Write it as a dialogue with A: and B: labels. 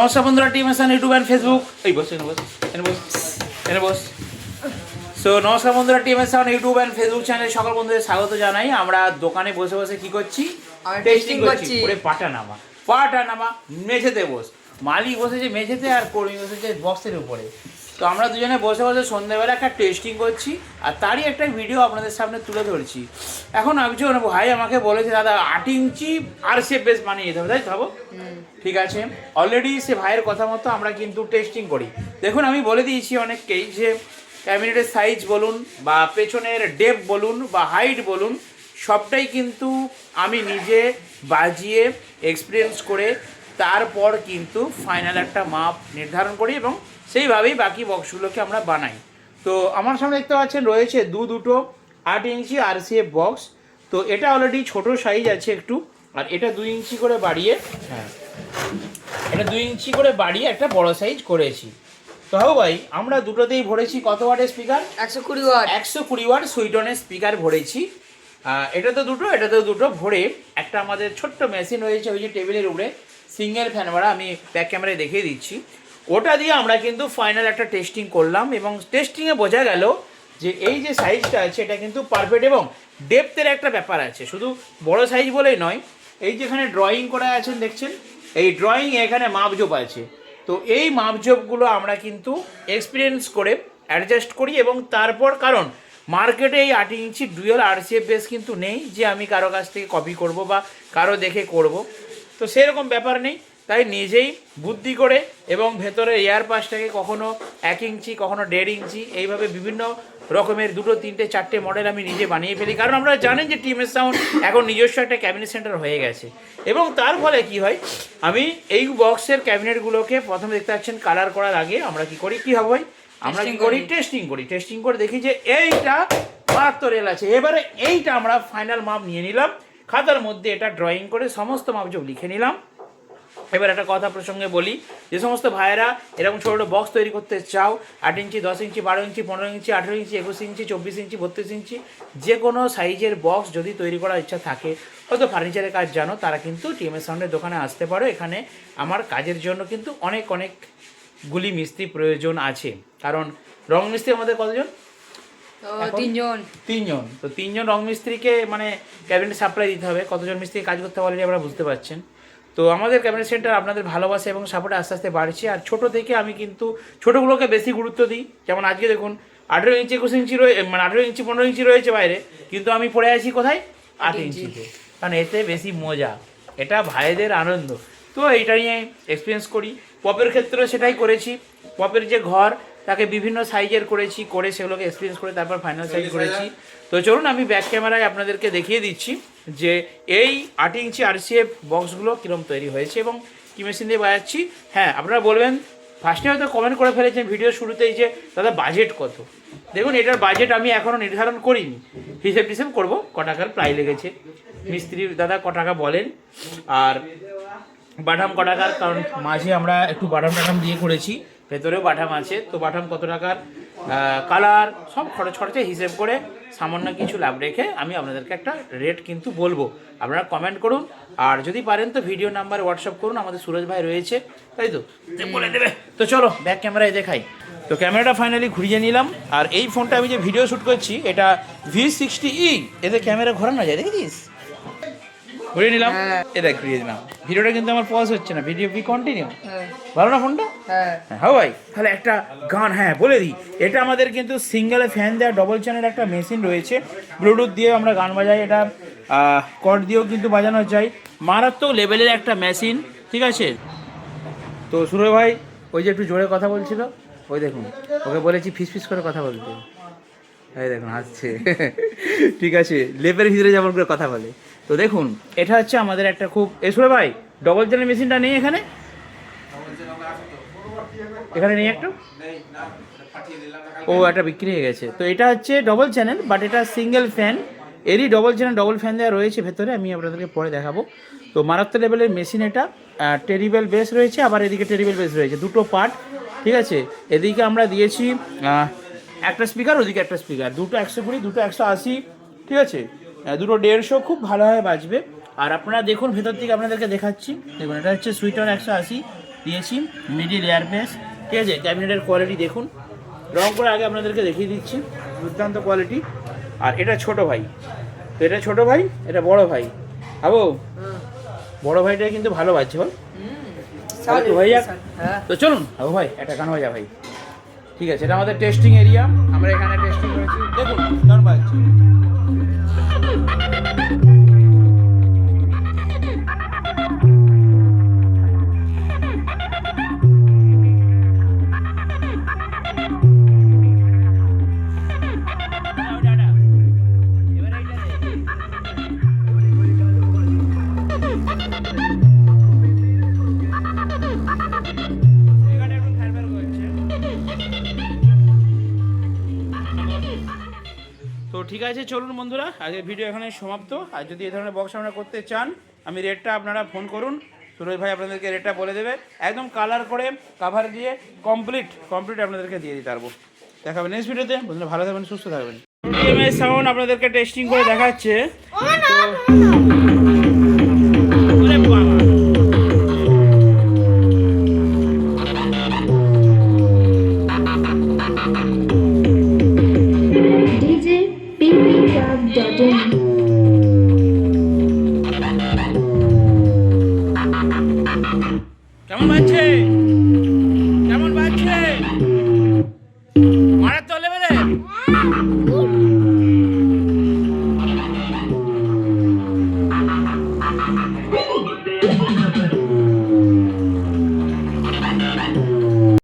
A: নমস্কার বন্ধুরা team Asan YouTube and Facebook এই বস এনে বস এনে বস এনে বস। সো নমস্কার বন্ধুরা team Asan YouTube and Facebook চ্যানেলে সকল বন্ধুদের স্বাগত জানাই। আমরা দোকানে বসে বসে কি করছি? টেস্টিং করছি। পুরো পাটা নামা। পাটা নামা মেঝেতে বস। মালিক বসেছে মেঝেতে আর কর্মী বসেছে বক্সের উপরে। তো আমরা দুজনে বসে বসে সন্ধ্যেবেলা একটা টেস্টিং করছি আর তারই একটা ভিডিও আপনাদের সামনে তুলে ধরছি। এখন একজন ভাই আমাকে বলেছে দাদা আট ইঞ্চি আর সে বেশ বানিয়ে যেতে হবে তাই ভাবো? ঠিক আছে। অলরেডি সে ভাইয়ের কথা মতো আমরা কিন্তু টেস্টিং করি। দেখুন আমি বলে দিয়েছি অনেককেই যে ক্যাবিনেটের সাইজ বলুন বা পেছনের ডেপ বলুন বা হাইট বলুন সবটাই কিন্তু আমি নিজে বাজিয়ে এক্সপিরিয়েন্স করে তারপর কিন্তু ফাইনাল একটা মাপ নির্ধারণ করি এবং সেইভাবেই বাকি বক্সগুলোকে আমরা বানাই। তো আমার সামনে দেখতে পাচ্ছেন রয়েছে দু দুটো আট ইঞ্চি আর বক্স তো এটা অলরেডি ছোট সাইজ আছে একটু আর এটা দুই ইঞ্চি করে বাড়িয়ে হ্যাঁ। এটা দুই ইঞ্চি করে বাড়িয়ে একটা বড় সাইজ করেছি। তো হ্যাঁ ভাই আমরা দুটোতেই ভরেছি কত ওয়াটের স্পিকার
B: একশো কুড়ি ওয়াট
A: একশো কুড়ি ওয়াট সুইটনের স্পিকার ভরেছি। এটা তো দুটো এটা তো দুটো ভরে একটা আমাদের ছোট্ট মেশিন রয়েছে ওই যে টেবিলের উপরে। সিঙ্গেল ফ্যান ভাড়া, আমি ব্যাক ক্যামেরায় দেখিয়ে দিচ্ছি। ওটা দিয়ে আমরা কিন্তু ফাইনাল একটা টেস্টিং করলাম এবং টেস্টিংয়ে বোঝা গেল যে এই যে সাইজটা আছে, এটা কিন্তু পারফেক্ট এবং ডেপথের একটা ব্যাপার আছে। শুধু বড় সাইজ বলেই নয়, এই যেখানে ড্রয়িং করা আছেন, দেখছেন? এই ড্রয়িং এখানে মাপজোপ আছে। তো এই মাপজোপগুলো আমরা কিন্তু এক্সপিরিয়েন্স করে অ্যাডজাস্ট করি এবং তারপর কারণ মার্কেটে এই আট ইঞ্চি ডুয়েল আরসিএফ বেস কিন্তু নেই, যে আমি কারও কাছ থেকে কপি করব বা কারও দেখে করব। তো সেরকম ব্যাপার নেই। তাই নিজেই বুদ্ধি করে এবং ভেতরে এয়ার পাসটাকে কখনো এক ইঞ্চি কখনো দেড় ইঞ্চি এইভাবে বিভিন্ন রকমের দুটো তিনটে চারটে মডেল আমি নিজে বানিয়ে ফেলি। কারণ আমরা জানেন যে টিমের সাউন্ড এখন নিজস্ব একটা ক্যাবিনেট সেন্টার হয়ে গেছে। এবং তার ফলে কি হয় আমি এই বক্সের ক্যাবিনেটগুলোকে প্রথমে দেখতে পাচ্ছেন কালার করার আগে আমরা কি করি কি হবে? আমরা কি করি?
B: করি।
A: টেস্টিং করি। টেস্টিং করে দেখি যে এইটা বাহাত্তর এল আছে। এবারে এইটা আমরা ফাইনাল মাপ নিয়ে নিলাম। খাতার মধ্যে এটা ড্রয়িং করে সমস্ত মাপজোপ লিখে নিলাম। এবার একটা কথা প্রসঙ্গে বলি, যে সমস্ত ভাইয়েরা এরকম ছোটো ছোটো বক্স তৈরি করতে চাও, আট ইঞ্চি, দশ ইঞ্চি, বারো ইঞ্চি, পনেরো ইঞ্চি, আঠেরো ইঞ্চি, একুশ ইঞ্চি, চব্বিশ ইঞ্চি, বত্রিশ ইঞ্চি, যে কোনো সাইজের বক্স যদি তৈরি করার ইচ্ছা থাকে, হয়তো ফার্নিচারের কাজ জানো, তারা কিন্তু টিএমএস সাউন্ডের দোকানে আসতে পারো। এখানে আমার কাজের জন্য কিন্তু অনেক অনেক গুলি মিস্ত্রি প্রয়োজন আছে। কারণ রং মিস্ত্রি আমাদের কতজন?
B: তিনজন।
A: তিনজন। তো তিনজন রং মিস্ত্রিকে মানে ক্যাবিনেট সাপ্লাই দিতে হবে। কতজন মিস্ত্রি কাজ করতে পারলে আপনারা বুঝতে পারছেন। তো আমাদের ক্যাবিনেট সেন্টার আপনাদের ভালোবাসা এবং সাপোর্টে আস্তে আস্তে বাড়ছে। আর ছোট থেকে আমি কিন্তু ছোটোগুলোকে বেশি গুরুত্ব দিই। যেমন আজকে দেখুন আঠেরো ইঞ্চি একুশ ইঞ্চি রয়েছে মানে আঠেরো ইঞ্চি পনেরো ইঞ্চি রয়েছে বাইরে। কিন্তু আমি পড়ে আছি কোথায়? আট ইঞ্চিতে। কারণ এতে বেশি মজা। এটা ভাইদের আনন্দ। তো এইটা নিয়ে এক্সপিরিয়েন্স করি। পপের ক্ষেত্রে সেটাই করেছি। পপের যে ঘর তাকে বিভিন্ন সাইজের করেছি করে সেগুলোকে এক্সপিরিয়েন্স করে তারপর ফাইনাল সাইজ করেছি। তো চলুন আমি ব্যাক ক্যামেরায় আপনাদেরকে দেখিয়ে দিচ্ছি যে এই আট ইঞ্চি আরসিএফ বক্সগুলো কীরকম তৈরি হয়েছে এবং কী মেশিন দিয়ে বাজাচ্ছি। হ্যাঁ আপনারা বলবেন ফার্স্টে হয়তো কমেন্ট করে ফেলেছেন ভিডিও শুরুতেই যে দাদা বাজেট কত? দেখুন এটার বাজেট আমি এখনও নির্ধারণ করিনি। হিসেব টিসেব করব ক টাকার প্রায় লেগেছে। মিস্ত্রি দাদা ক টাকা বলেন। আর বাটাম ক টাকার কারণ মাঝে আমরা একটু বাটাম টাটাম দিয়ে করেছি। ভেতরেও বাটাম আছে। তো বাটাম কত টাকার? কালার সব খরচ খরচে হিসেব করে সামান্য কিছু লাভ রেখে আমি আপনাদেরকে একটা রেট কিন্তু বলব। আপনারা কমেন্ট করুন। আর যদি পারেন তো ভিডিও নাম্বার হোয়াটসঅ্যাপ করুন। আমাদের সুরজ ভাই রয়েছে। তাই তো? বলে দেবে। তো চলো ব্যাক ক্যামেরায় দেখাই। তো ক্যামেরাটা ফাইনালি ঘুরিয়ে নিলাম। আর এই ফোনটা আমি যে ভিডিও শ্যুট করছি এটা ভি সিক্সটি ই এতে ক্যামেরা ঘোরানো যায় দেখেছিস? ঘুরিয়ে নিলাম।
B: হ্যাঁ।
A: এ দেখ ঘুরিয়ে দিলাম। ভিডিওটা কিন্তু আমার পজ হচ্ছে না। ভিডিও কি কন্টিনিউ
B: হ্যাঁ।
A: ভালো না ফোনটা?
B: হ্যাঁ।
A: হ্যাঁ ভাই তাহলে একটা গান হ্যাঁ বলে দিই। এটা আমাদের কিন্তু সিঙ্গেল ফ্যান দেওয়া ডবল চ্যানেল একটা মেশিন রয়েছে। ব্লুটুথ দিয়ে আমরা গান বাজাই। এটা কর্ড দিয়েও কিন্তু বাজানো যায়। মারাত্মক লেভেলের একটা মেশিন ঠিক আছে? তো সুরজ ভাই ওই যে একটু জোরে কথা বলছিল ওই দেখুন ওকে বলেছি ফিস ফিস করে কথা বলতে। এই দেখুন, হাসছে। ঠিক আছে, লেপের ভিতরে যেমন করে কথা বলে। তো দেখুন, এটা হচ্ছে আমাদের একটা খুব এসরে ভাই ডবল চ্যানেল মেশিনটা নেই এখানে? এখানে নেই একটা? ও, একটা বিক্রি হয়ে গেছে। তো এটা হচ্ছে ডবল চ্যানেল বাট এটা সিঙ্গেল ফ্যান এরই ডবল চ্যানেল ডবল ফ্যান দেওয়া রয়েছে ভেতরে, আমি আপনাদেরকে পরে দেখাবো। তো মারাত্মক লেভেলের মেশিন এটা টেরিবেল বেস রয়েছে, আবার এদিকে টেরিবেল বেস রয়েছে, দুটো পার্ট ঠিক আছে, এদিকে আমরা দিয়েছি একটা স্পিকার ওদিকে একটা স্পিকার দুটো একশো কুড়ি দুটো একশো আশি ঠিক আছে? দুটো দেড়শো খুব ভালোভাবে বাজবে। আর আপনারা দেখুন ভেতর থেকে আপনাদেরকে দেখাচ্ছি। দেখুন এটা হচ্ছে সুইটার একশো আশি দিয়েছি মিডিল এয়ারপেস ঠিক আছে? ক্যাবিনেটের কোয়ালিটি দেখুন। রং করে আগে আপনাদেরকে দেখিয়ে দিচ্ছি দুর্দান্ত কোয়ালিটি আর এটা ছোট ভাই। তো এটা ছোট ভাই এটা বড় ভাই। আবো বড় ভাইটা কিন্তু ভালো বাজছে তো হয়ে যাক
B: হ্যাঁ।
A: তো চলুন। আবু ভাই একটা গান বাজা ভাই। ঠিক আছে এটা আমাদের টেস্টিং এরিয়া আমরা এখানে টেস্টিং করেছি। দেখুন গান ঠিক আছে, চলুন বন্ধুরা, আজকের ভিডিও এখানে সমাপ্ত। আর যদি এই ধরনের বক্স আপনারা করতে চান, আমি রেটটা আপনারা ফোন করুন। সুরজ ভাই আপনাদেরকে রেটটা বলে দেবে। একদম কালার করে কাভার দিয়ে কমপ্লিট কমপ্লিট আপনাদেরকে দিয়ে দিতে পারব। দেখাবে নেক্সট ভিডিওতে বন্ধুরা, ভালো থাকবেন, সুস্থ থাকবেন। সাউন্ড আপনাদেরকে টেস্টিং করে দেখাচ্ছে। তো কেমন বাজছে? কেমন বাজছে? মারাত্মক লেভেলে